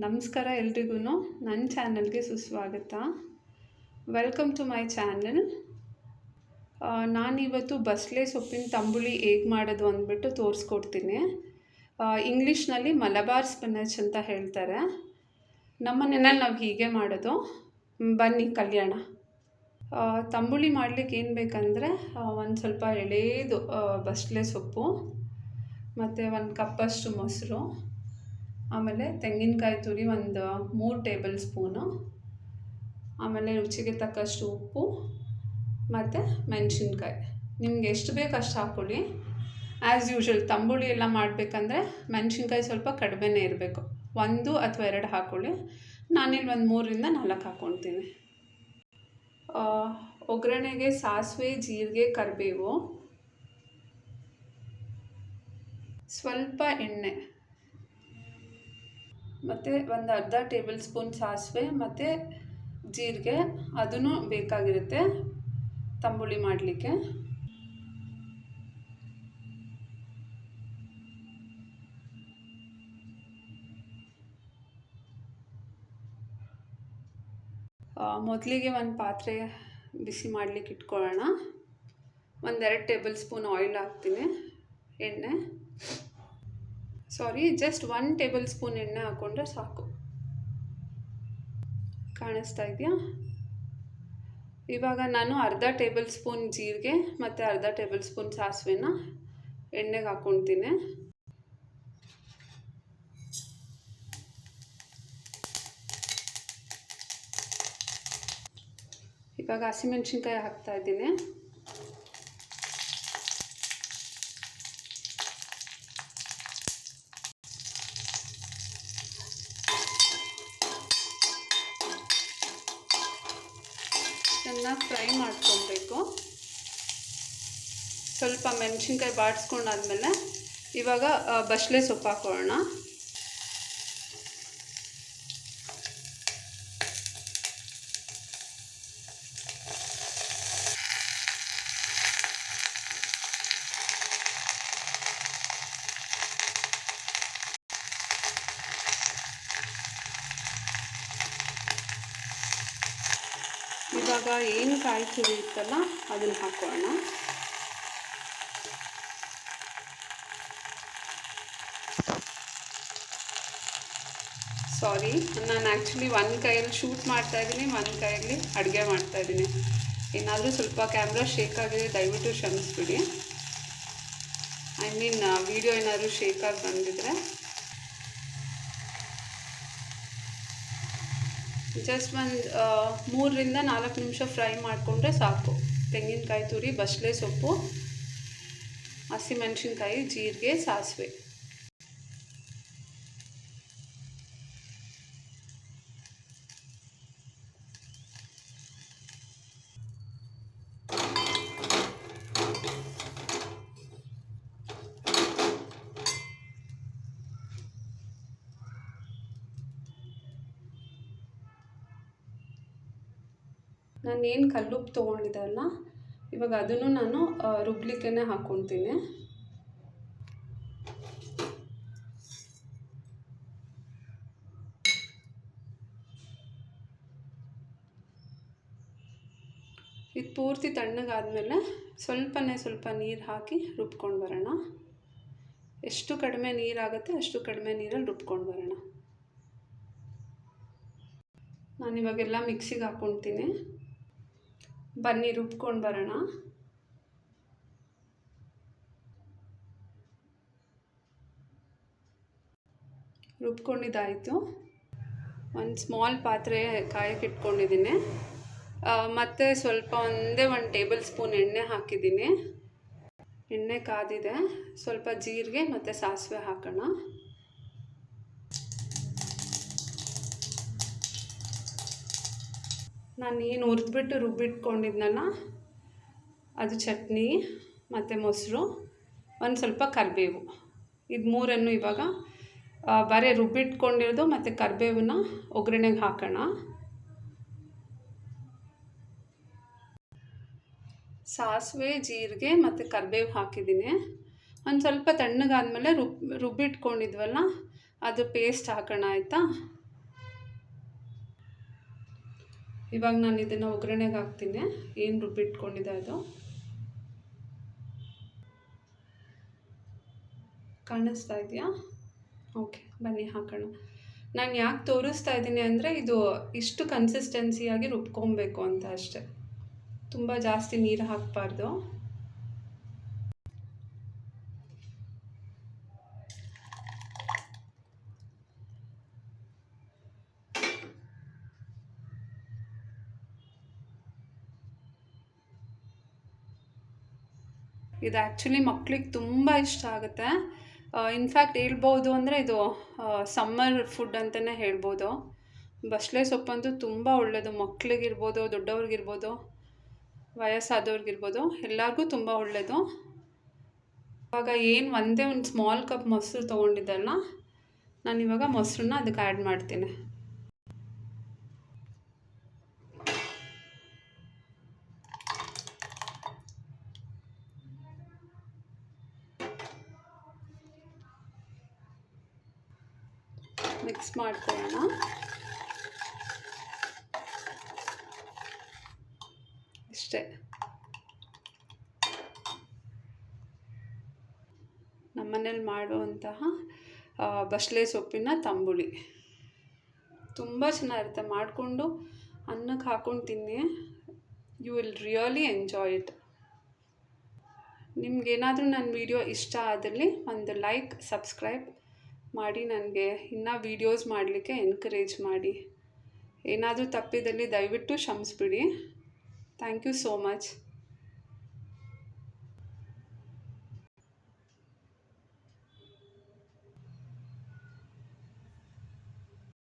ನಮಸ್ಕಾರ ಎಲ್ರಿಗೂ. ನನ್ನ ಚಾನಲ್ಗೆ ಸುಸ್ವಾಗತ. ವೆಲ್ಕಮ್ ಟು ಮೈ ಚಾನಲ್ ನಾನಿವತ್ತು ಬಸ್ಲೆ ಸೊಪ್ಪಿನ ತಂಬುಳಿ ಹೇಗೆ ಮಾಡೋದು ಅಂದ್ಬಿಟ್ಟು ತೋರಿಸ್ಕೊಡ್ತೀನಿ. ಇಂಗ್ಲೀಷ್ನಲ್ಲಿ ಮಲಬಾರ್ ಸ್ಪಿನಚ್ ಅಂತ ಹೇಳ್ತಾರೆ. ನಮ್ಮ ನಾವು ಹೀಗೆ ಮಾಡೋದು. ಬನ್ನಿ ಕಲ್ಯಾಣ. ತಂಬುಳಿ ಮಾಡಲಿಕ್ಕೆ ಏನು ಬೇಕಂದರೆ ಒಂದು ಸ್ವಲ್ಪ ಎಳೆಯದು ಬಸ್ಲೆ ಸೊಪ್ಪು, ಮತ್ತು ಒಂದು ಕಪ್ಪಷ್ಟು ಮೊಸರು ಆಮೇಲೆ ತೆಂಗಿನಕಾಯಿ ತುರಿ ಒಂದು ಮೂರು ಟೇಬಲ್ ಸ್ಪೂನು. ಆಮೇಲೆ ರುಚಿಗೆ ತಕ್ಕಷ್ಟು ಉಪ್ಪು ಮತ್ತು ಮೆಣಸಿನ್ಕಾಯಿ. ನಿಮ್ಗೆ ಎಷ್ಟು ಬೇಕು ಅಷ್ಟು ಹಾಕ್ಕೊಳ್ಳಿ. ಆ್ಯಸ್ ಯೂಶ್ವಲ್ ತಂಬುಳಿ ಎಲ್ಲ ಮಾಡಬೇಕಂದ್ರೆ ಮೆಣಸಿನ್ಕಾಯಿ ಸ್ವಲ್ಪ ಕಡಿಮೆನೇ ಇರಬೇಕು. ಒಂದು ಅಥವಾ ಎರಡು ಹಾಕ್ಕೊಳ್ಳಿ. ನಾನಿಲ್ಲಿ ಒಂದು ಮೂರರಿಂದ ನಾಲ್ಕು ಹಾಕ್ಕೊಳ್ತೀನಿ. ಒಗ್ಗರಣೆಗೆ ಸಾಸಿವೆ, ಜೀರಿಗೆ, ಕರಿಬೇವು. ಸ್ವಲ್ಪ ಎಣ್ಣೆ. ಮತ್ತು ಒಂದು ಅರ್ಧ ಟೇಬಲ್ ಸ್ಪೂನ್ ಸಾಸಿವೆ ಮತ್ತು ಜೀರಿಗೆ ಅದೂ ಬೇಕಾಗಿರುತ್ತೆ ತಂಬುಳಿ ಮಾಡಲಿಕ್ಕೆ. ಮೊದಲಿಗೆ ಒಂದು ಪಾತ್ರೆ ಬಿಸಿ ಮಾಡಲಿಕ್ಕೆ ಇಟ್ಕೊಳ್ಳೋಣ. ಒಂದೆರಡು ಟೇಬಲ್ ಸ್ಪೂನ್ ಆಯಿಲ್ ಹಾಕ್ತೀನಿ, ಎಣ್ಣೆ. Sorry just one tablespoon ಎಣ್ಣೆ ಹಾಕ್ಕೊಂಡ್ರೆ ಸಾಕು. ಕಾಣಿಸ್ತಾ ಇದೆಯಾ? ಇವಾಗ ನಾನು ಅರ್ಧ ಟೇಬಲ್ ಸ್ಪೂನ್ ಜೀರಿಗೆ ಮತ್ತು ಅರ್ಧ ಟೇಬಲ್ ಸ್ಪೂನ್ ಸಾಸಿವೆನ ಎಣ್ಣೆಗೆ ಹಾಕ್ಕೊಳ್ತೀನಿ ಇವಾಗ ಹಸಿಮೆಣ್ಸಿನ್ಕಾಯಿ ಹಾಕ್ತಾ ಇದ್ದೀನಿ. ಚೆನ್ನಾಗಿ ಫ್ರೈ ಮಾಡ್ಕೊಬೇಕು. ಸ್ವಲ್ಪ ಮೆಣಸಿನ್ಕಾಯಿ ಬಾಡಿಸ್ಕೊಂಡಾದ್ಮೇಲೆ ಇವಾಗ ಬಸಳೆ ಸೊಪ್ಪು ಹಾಕೊಳ್ಳೋಣ ಇವಾಗ ಏನು ಕಾಯಿ ಇತ್ತಲ್ಲ ಅದನ್ನು ಹಾಕೋಣ. ಸಾರಿ ನಾನು ಆ್ಯಕ್ಚುಲಿ ಒನ್ ಕೈಯಲ್ಲಿ ಶೂಟ್ ಮಾಡ್ತಾ ಇದ್ದೀನಿ, ಒಂದು ಕೈಯಲ್ಲಿ ಅಡುಗೆ ಮಾಡ್ತಾ ಇದ್ದೀನಿ. ಏನಾದರೂ ಸ್ವಲ್ಪ ಕ್ಯಾಮ್ರಾ ಶೇಕ್ ಆಗಿದೆ ದಯವಿಟ್ಟು ಕ್ಷಮಿಸ್ಬಿಡಿ. ಐ ಮೀನ್ ವಿಡಿಯೋ ಏನಾದರೂ ಶೇಕ್ ಆಗಿ ಬಂದಿದ್ರೆ. ಜಸ್ಟ್ ಒಂದು ಮೂರರಿಂದ ನಾಲ್ಕು ನಿಮಿಷ ಫ್ರೈ ಮಾಡಿಕೊಂಡ್ರೆ ಸಾಕು. ತೆಂಗಿನಕಾಯಿ ತುರಿ, ಬಸಳೆ ಸೊಪ್ಪು ಹಸಿಮೆಣಸಿನ್ಕಾಯಿ ಜೀರಿಗೆ, ಸಾಸಿವೆ. ನಾನು ಏನು ಕಲ್ಲುಪ್ಪು ತೊಗೊಂಡಿದ್ದಲ್ಲ ಇವಾಗ ಅದನ್ನು ನಾನು ರುಬ್ಲಿಕ್ಕೆ ಹಾಕ್ಕೊತೀನಿ ಇದು ಪೂರ್ತಿ ತಣ್ಣಗಾದಮೇಲೆ ಸ್ವಲ್ಪನೇ ಸ್ವಲ್ಪ ನೀರು ಹಾಕಿ ರುಬ್ಕೊಂಡು ಬರೋಣ. ಎಷ್ಟು ಕಡಿಮೆ ನೀರಾಗುತ್ತೆ ಅಷ್ಟು ಕಡಿಮೆ ನೀರಲ್ಲಿ ರುಬ್ಕೊಂಡು ಬರೋಣ. ನಾನಿವಾಗೆಲ್ಲ ಮಿಕ್ಸಿಗೆ ಹಾಕ್ಕೊಳ್ತೀನಿ ಬನ್ನಿ, ರುಬ್ಕೊಂಡು ಬರೋಣ. ರುಬ್ಕೊಂಡಿದ್ದಾಯಿತು. ಒಂದು ಸ್ಮಾಲ್ ಪಾತ್ರೆ ಕಾಯಕ್ಕೆ ಇಟ್ಕೊಂಡಿದ್ದೀನಿ. ಮತ್ತು ಸ್ವಲ್ಪ ಒಂದೇ ಒಂದು ಟೇಬಲ್ ಸ್ಪೂನ್ ಎಣ್ಣೆ ಹಾಕಿದ್ದೀನಿ. ಎಣ್ಣೆ ಕಾದಿದೆ. ಸ್ವಲ್ಪ ಜೀರಿಗೆ ಮತ್ತು ಸಾಸಿವೆ ಹಾಕೋಣ. ನಾನು ಏನು ಹುರಿದ್ಬಿಟ್ಟು ರುಬ್ಬಿಟ್ಕೊಂಡಿದ್ನಲ್ಲ, ಅದು ಚಟ್ನಿ ಮತ್ತು ಮೊಸರು, ಒಂದು ಸ್ವಲ್ಪ ಕರಿಬೇವು. ಇದು ಮೂರನ್ನು ಇವಾಗ ಬರೀ ರುಬ್ಬಿಟ್ಕೊಂಡಿರೋದು ಮತ್ತು ಕರಿಬೇವನ್ನ ಒಗ್ಗರಣೆಗೆ ಹಾಕೋಣ. ಸಾಸಿವೆ, ಜೀರಿಗೆ ಮತ್ತು ಕರಿಬೇವು ಹಾಕಿದ್ದೀನಿ. ಒಂದು ಸ್ವಲ್ಪ ತಣ್ಣಗಾದಮೇಲೆ ರುಬ್, ರುಬ್ಬಿಟ್ಕೊಂಡಿದ್ವಲ್ಲ, ಅದು ಪೇಸ್ಟ್ ಹಾಕೋಣ, ಆಯಿತಾ? ಇವಾಗ ನಾನು ಇದನ್ನು ಒಗ್ಗರಣೆಗೆ ಹಾಕ್ತೀನಿ. ಏನು ರುಬ್ಬಿಟ್ಕೊಂಡಿದೆ ಅದು? ಕಾಣಿಸ್ತಾ ಇದೆಯಾ? ಓಕೆ, ಬನ್ನಿ ಹಾಕೋಣ. ನಾನು ಯಾಕೆ ತೋರಿಸ್ತಾ ಇದ್ದೀನಿ ಅಂದರೆ ಇದು ಇಷ್ಟು ಕನ್ಸಿಸ್ಟೆನ್ಸಿಯಾಗಿ ರುಬ್ಕೊಬೇಕು ಅಂತ ಅಷ್ಟೆ. ತುಂಬ ಜಾಸ್ತಿ ನೀರು ಹಾಕಬಾರ್ದು. ಇದು ಆ್ಯಕ್ಚುಲಿ ಮಕ್ಳಿಗೆ ತುಂಬ ಇಷ್ಟ ಆಗುತ್ತೆ. ಇನ್ಫ್ಯಾಕ್ಟ್ ಹೇಳ್ಬೋದು ಅಂದರೆ ಇದು ಸಮ್ಮರ್ ಫುಡ್ ಅಂತಲೇ ಹೇಳ್ಬೋದು. ಬಸಳೆ ಸೊಪ್ಪಂತೂ ತುಂಬ ಒಳ್ಳೆಯದು ಮಕ್ಳಿಗಿರ್ಬೋದು, ದೊಡ್ಡವ್ರಿಗಿರ್ಬೋದು, ವಯಸ್ಸಾದವ್ರಿಗಿರ್ಬೋದು, ಎಲ್ಲರಿಗೂ ತುಂಬ ಒಳ್ಳೆಯದು ಇವಾಗ ಏನು ಒಂದೇ ಒಂದು ಸ್ಮಾಲ್ ಕಪ್ ಮೊಸರು ತೊಗೊಂಡಿದ್ದಲ್ಲ ನಾನು ಇವಾಗ ಮೊಸರನ್ನ ಅದಕ್ಕೆ ಆ್ಯಡ್ ಮಾಡ್ತೀನಿ. ಮಿಕ್ಸ್ ಮಾಡ್ಕೊಳ್ಳೋಣ ಇಷ್ಟೇ ನಮ್ಮನೇಲಿ ಮಾಡುವಂತಹ ಬಸಳೆ ಸೊಪ್ಪಿನ ತಂಬುಳಿ. ತುಂಬ ಚೆನ್ನಾಗಿರುತ್ತೆ. ಮಾಡಿಕೊಂಡು ಅನ್ನಕ್ಕೆ ಹಾಕ್ಕೊಂಡು ತಿನ್ನಿ. You will really enjoy it ನಿಮ್ಗೇನಾದರೂ ನನ್ನ ವಿಡಿಯೋ ಇಷ್ಟ ಆದಲ್ಲಿ ಒಂದು ಲೈಕ್ ಸಬ್ಸ್ಕ್ರೈಬ್ ಮಾಡಿ ನನಗೆ ಇನ್ನೂ ವೀಡಿಯೋಸ್ ಮಾಡಲಿಕ್ಕೆ ಎನ್ಕರೇಜ್ ಮಾಡಿ. ಏನಾದರೂ ತಪ್ಪಿದಲ್ಲಿ ದಯವಿಟ್ಟು ಕ್ಷಮಿಸ್ಬಿಡಿ. Thank you so much.